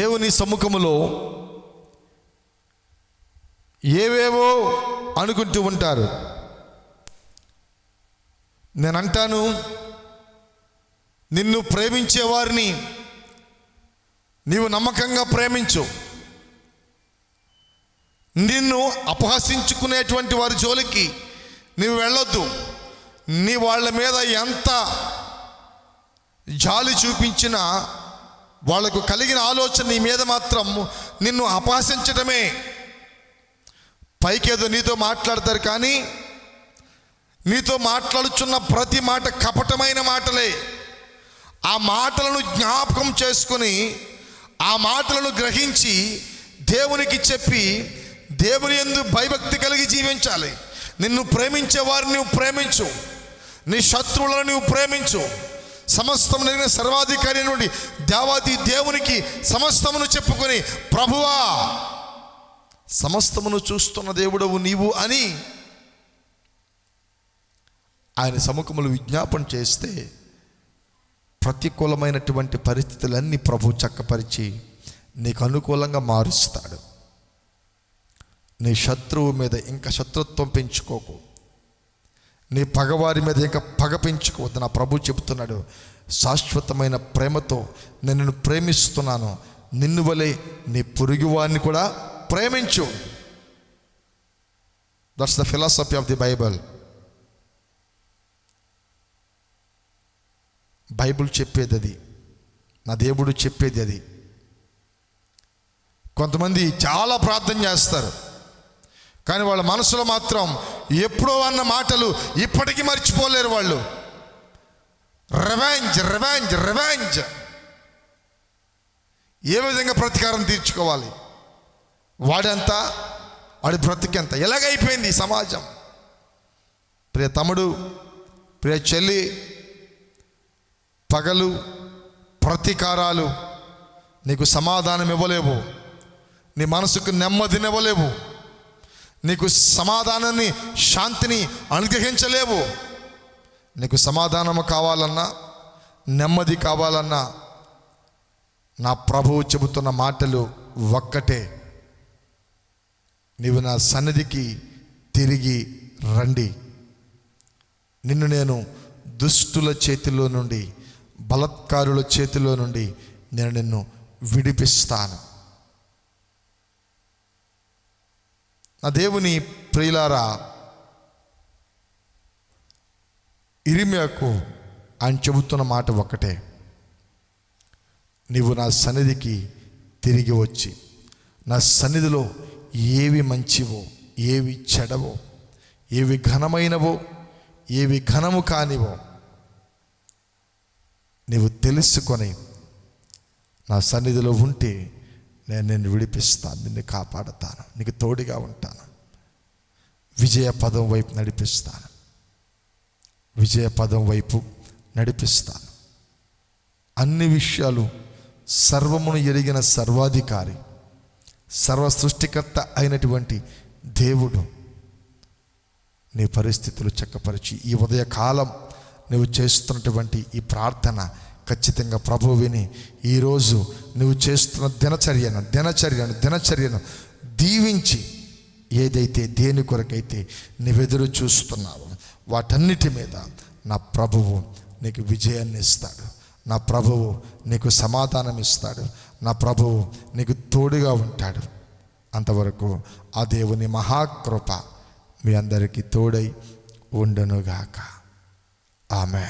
దేవుని సముఖములో ఏవేవో అనుకుంటూ ఉంటారు. నేను అంటాను నిన్ను ప్రేమించే వారిని నీవు నమ్మకంగా ప్రేమించు. నిన్ను అపహసించుకునేటువంటి వారి జోలికి నీవు వెళ్ళొద్దు. నీ వాళ్ళ మీద ఎంత జాలి చూపించినా వాళ్ళకు కలిగిన ఆలోచన నీ మీద మాత్రం నిన్ను అపహసించటమే. పైకేదో నీతో మాట్లాడతారు కానీ నీతో మాట్లాడుచున్న ప్రతి మాట కపటమైన మాటలే. ఆ మాటలను జ్ఞాపకం చేసుకొని ఆ మాటలను గ్రహించి దేవునికి చెప్పి దేవుని ఎందు భయభక్తి కలిగి జీవించాలి. నిన్ను ప్రేమించే వారిని నువ్వు ప్రేమించు. నీ శత్రువులను నువ్వు ప్రేమించు. సమస్తం జరిగిన సర్వాధికారి నుండి దేవాది దేవునికి సమస్తమును చెప్పుకొని ప్రభువా సమస్తమును చూస్తున్న దేవుడవు నీవు అని ఆయన సముఖములు విజ్ఞాపన చేస్తే ప్రతికూలమైనటువంటి పరిస్థితులన్నీ ప్రభు చక్కపరిచి నీకు అనుకూలంగా మారుస్తాడు. నీ శత్రువు మీద ఇంకా శత్రుత్వం పెంచుకోకు. నీ పగవారి మీద ఇంకా పగ పెంచుకోవద్దు. నా ప్రభు చెబుతున్నాడు శాశ్వతమైన ప్రేమతో నేను నిన్ను ప్రేమిస్తున్నాను. నిన్ను వలె నీ పొరుగువారిని కూడా ప్రేమించు. That's the philosophy of the Bible Bible చెప్పేది అది. నా దేవుడు చెప్పేది అది. కొంతమంది చాలా ప్రార్థన చేస్తారు. కానీ వాళ్ళ మనసులో మాత్రం ఎప్పుడో అన్న మాటలు ఇప్పటికీ మర్చిపోలేరు వాళ్ళు. రివెంజ్ రివెంజ్ రివెంజ్ ఏ విధంగా ప్రతీకారం తీర్చుకోవాలి? వాడంతా? వాడి బ్రతికెంత? ఎలాగైపోయింది ఈ సమాజం? ప్రియ తమ్ముడు ప్రియ చెల్లి పగలు ప్రతీకారాలు నీకు సమాధానం ఇవ్వలేవు నీ మనసుకు నెమ్మదినివ్వలేవు. నీకు సమాధానాన్ని శాంతిని అనుగ్రహించలేవు. నీకు సమాధానము కావాలన్నా నెమ్మది కావాలన్నా నా ప్రభువు చెబుతున్న మాటలు ఒక్కటే. నీవు నా సన్నిధికి తిరిగి రండి. నిన్ను నేను దుష్టుల చేతిలో నుండి బలత్కారుల చేతిలో నుండి నేను నిన్ను విడిపిస్తాను. నా దేవుని ప్రియులారా ఇరిమియాకు ఆయన చెబుతున్న మాట ఒక్కటే. నీవు నా సన్నిధికి తిరిగి వచ్చి నా సన్నిధిలో ఏవి మంచివో ఏవి చెడవో ఏవి ఘనమైనవో ఏవి ఘనము కానివో నీవు తెలుసుకొని నా సన్నిధిలో ఉంటే నేను నిన్ను విడిపిస్తాను నిన్ను కాపాడతాను నీకు తోడుగా ఉంటాను. విజయ పదం వైపు నడిపిస్తాను. విజయ పదం వైపు నడిపిస్తాను. అన్ని విషయాలు సర్వమును ఎరిగిన సర్వాధికారి సర్వ సృష్టికర్త అయినటువంటి దేవుడు నీ పరిస్థితులు చక్కపరిచి ఈ ఉదయకాలం నువ్వు చేస్తున్నటువంటి ఈ ప్రార్థన ఖచ్చితంగా ప్రభు విని ఈరోజు నువ్వు చేస్తున్న దినచర్యను దినచర్యను దినచర్యను దీవించి ఏదైతే దేని కొరకైతే నువ్వెదురు చూస్తున్నావో వాటన్నిటి మీద నా ప్రభువు నీకు విజయాన్ని ఇస్తాడు. నా ప్రభువు నీకు సమాధానం ఇస్తాడు. నా ప్రభువు నీకు తోడుగా ఉంటాడు. అంతవరకు ఆ దేవుని మహాకృప మీ అందరికీ తోడై ఉండనుగాక. ఆమె